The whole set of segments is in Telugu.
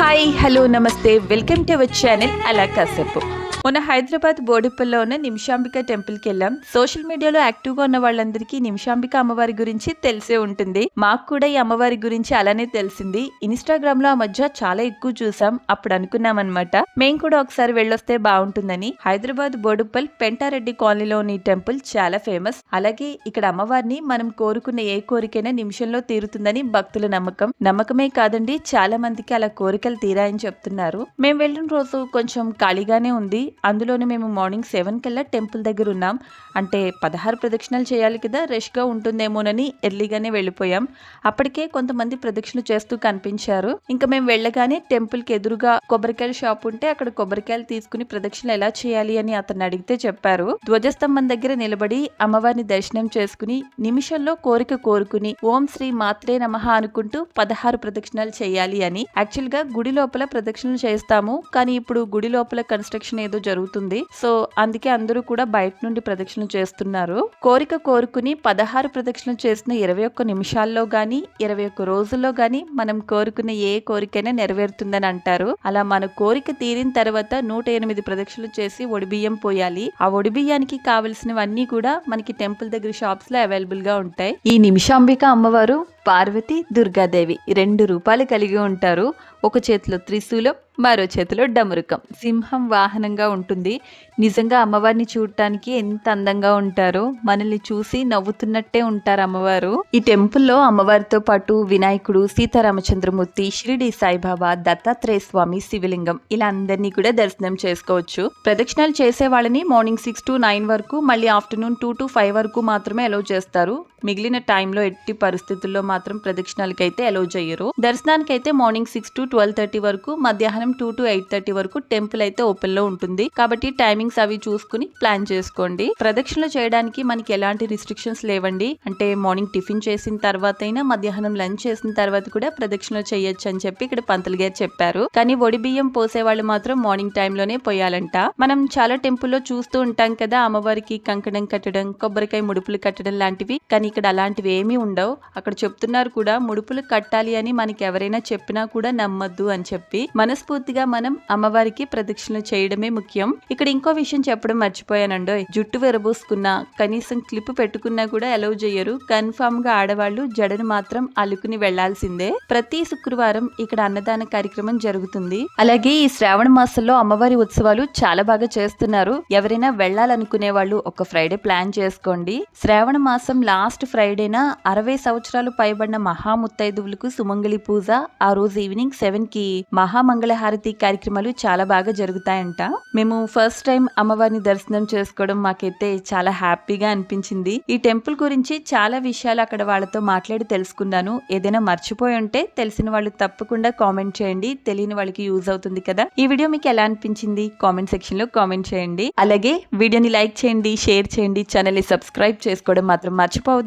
హాయ్ హలో నమస్తే వెల్కమ్ టు అవర్ ఛానల్ అలా కాసేపు మొన్న హైదరాబాద్ బోడిపల్లో ఉన్న నిమిషాంబిక టెంపుల్కి వెళ్ళాం. సోషల్ మీడియాలో యాక్టివ్గా ఉన్న వాళ్ళందరికీ నిమిషాంబిక అమ్మవారి గురించి తెలిసే ఉంటుంది. మాకు కూడా ఈ అమ్మవారి గురించి అలానే తెలిసింది. ఇన్స్టాగ్రామ్లో ఆ మధ్య చాలా ఎక్కువ చూసాం. అప్పుడు అనుకున్నాం అనమాట మేము కూడా ఒకసారి వెళ్ళొస్తే బాగుంటుందని. హైదరాబాద్ బోడుప్పల్ పెంటారెడ్డి కాలనీలోని టెంపుల్ చాలా ఫేమస్. అలాగే ఇక్కడ అమ్మవారిని మనం కోరుకున్న ఏ కోరికైనా నిమిషంలో తీరుతుందని భక్తుల నమ్మకం. నమ్మకమే కాదండి చాలా మందికి అలా కోరికలు తీరాయని చెప్తున్నారు. మేము వెళ్ళిన రోజు కొంచెం ఖాళీగానే ఉంది. అందులోనే మేము మార్నింగ్ సెవెన్ కల్లా టెంపుల్ దగ్గర ఉన్నాం. అంటే పదహారు ప్రదక్షిణలు చేయాలి కదా రష్గా ఉంటుందేమోనని ఎర్లీగానే వెళ్ళిపోయాం. అప్పటికే కొంతమంది ప్రదక్షిణ చేస్తూ కనిపించారు. ఇంకా మేము వెళ్ళగానే టెంపుల్కి ఎదురుగా కొబ్బరికాయల షాప్ ఉంటే అక్కడ కొబ్బరికాయలు తీసుకుని ప్రదక్షిణ ఎలా చేయాలి అని అతను అడిగితే చెప్పారు. ధ్వజస్తంభం దగ్గర నిలబడి అమ్మవారిని దర్శనం చేసుకుని నిమిషంలో కోరిక కోరుకుని ఓం శ్రీ మాత్రే నమః అనుకుంటూ పదహారు ప్రదక్షిణాలు చేయాలి అని. యాక్చువల్గా గుడి లోపల ప్రదక్షిణలు చేస్తాము. కానీ ఇప్పుడు గుడి లోపల కన్స్ట్రక్షన్ ఏదో జరుగుతుంది. సో అందుకే అందరూ కూడా బయట నుండి ప్రదక్షిణ చేస్తున్నారు. కోరిక కోరుకుని పదహారు ప్రదక్షిణలు చేసిన ఇరవై ఒక్క నిమిషాల్లో గాని ఇరవై ఒక్క రోజుల్లో గాని మనం కోరుకున్న ఏ కోరికైనా నెరవేరుతుందని అంటారు. అలా మన కోరిక తీరిన తర్వాత నూట ఎనిమిది ప్రదక్షిణలు చేసి ఒడిబియ్యం పోయాలి. ఆ ఒడిబియ్యానికి కావలసినవన్నీ కూడా మనకి టెంపుల్ దగ్గర షాప్స్లో అవైలబుల్గా ఉంటాయి. ఈ నిమిషాంబిక అమ్మవారు పార్వతి దుర్గాదేవి రెండు రూపాలు కలిగి ఉంటారు. ఒక చేతిలో త్రిశూలం మరో చేతిలో డమరుకం. సింహం వాహనంగా ఉంటుంది. నిజంగా అమ్మవారిని చూడటానికి ఎంత అందంగా ఉంటారో మనల్ని చూసి నవ్వుతున్నట్టే ఉంటారు అమ్మవారు. ఈ టెంపుల్లో అమ్మవారితో పాటు వినాయకుడు సీతారామచంద్రమూర్తి షిరిడి సాయిబాబా దత్తాత్రేయ స్వామి శివలింగం ఇలా అందరినీ కూడా దర్శనం చేసుకోవచ్చు. ప్రదక్షిణాలు చేసే వాళ్ళని మార్నింగ్ సిక్స్ టు నైన్ వరకు మళ్ళీ ఆఫ్టర్నూన్ టూ టు ఫైవ్ వరకు మాత్రమే అలౌ చేస్తారు. మిగిలిన టైంలో ఎట్టి పరిస్థితుల్లో మాత్రం ప్రదక్షిణాలకి అయితే అలౌ చేయరు. దర్శనానికి అయితే morning six to twelve thirty వరకు మధ్యాహ్నం టూ టు ఎయిట్ థర్టీ వరకు టెంపుల్ అయితే ఓపెన్లో ఉంటుంది. కాబట్టి టైమింగ్స్ అవి చూసుకుని ప్లాన్ చేసుకోండి. ప్రదక్షిణలు చేయడానికి మనకి ఎలాంటి రిస్ట్రిక్షన్స్ లేవండి. అంటే మార్నింగ్ టిఫిన్ చేసిన తర్వాత అయినా మధ్యాహ్నం లంచ్ చేసిన తర్వాత కూడా ప్రదక్షిణలు చేయొచ్చు అని చెప్పి ఇక్కడ పంతులు గారు చెప్పారు. కానీ ఒడి బియ్యం పోసే వాళ్ళు మాత్రం మార్నింగ్ టైంలోనే పోయాలంట. మనం చాలా టెంపుల్లో చూస్తూ ఉంటాం కదా అమ్మవారికి కంకణం కట్టడం కొబ్బరికాయ ముడుపులు కట్టడం లాంటివి. కానీ ఇక్కడ అలాంటివి ఏమీ ఉండవు. అక్కడ చెప్తున్నారు కూడా ముడుపులు కట్టాలి అని మనకి ఎవరైనా చెప్పినా కూడా నమ్మద్దు అని చెప్పి మనస్ఫూర్తిగా మనం అమ్మవారికి ప్రదక్షిణలు చేయడమే ముఖ్యం. ఇక్కడ ఇంకో విషయం చెప్పడం మర్చిపోయానండో జుట్టు విరబోసుకున్నా కనీసం క్లిప్ పెట్టుకున్నా కూడా అలౌ చేయరు కన్ఫామ్గా ఆడవాళ్ళు జడను మాత్రం అలుకుని వెళ్ళాల్సిందే. ప్రతి శుక్రవారం ఇక్కడ అన్నదాన కార్యక్రమం జరుగుతుంది. అలాగే ఈ శ్రావణ మాసంలో అమ్మవారి ఉత్సవాలు చాలా బాగా చేస్తున్నారు. ఎవరైనా వెళ్ళాలనుకునే వాళ్ళు ఒక ఫ్రైడే ప్లాన్ చేసుకోండి. శ్రావణ మాసం లాస్ట్ ఫ్రైడేనా అరవై సంవత్సరాలు పైబడిన మహాముత్తైదువులకు సుమంగళి పూజ ఆ రోజు ఈవినింగ్ సెవెన్కి మహామంగళహారతి కార్యక్రమాలు చాలా బాగా జరుగుతాయంట. మేము ఫస్ట్ టైం అమ్మవారిని దర్శనం చేసుకోవడం మాకైతే చాలా హ్యాపీగా అనిపించింది. ఈ టెంపుల్ గురించి చాలా విషయాలు అక్కడ వాళ్ళతో మాట్లాడి తెలుసుకున్నాను. ఏదైనా మర్చిపోయి ఉంటే తెలిసిన వాళ్ళు తప్పకుండా కామెంట్ చేయండి. తెలియని వాళ్ళకి యూజ్ అవుతుంది కదా. ఈ వీడియో మీకు ఎలా అనిపించింది? కామెంట్ సెక్షన్లో కామెంట్ చేయండి. అలాగే వీడియోని లైక్ చేయండి షేర్ చేయండి ఛానల్ని సబ్స్క్రైబ్ చేసుకోవడం మాత్రం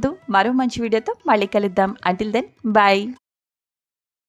మర్చిపోవద్దు మరో మంచి వీడియోతో మళ్ళీ కలుద్దాం. Until then bye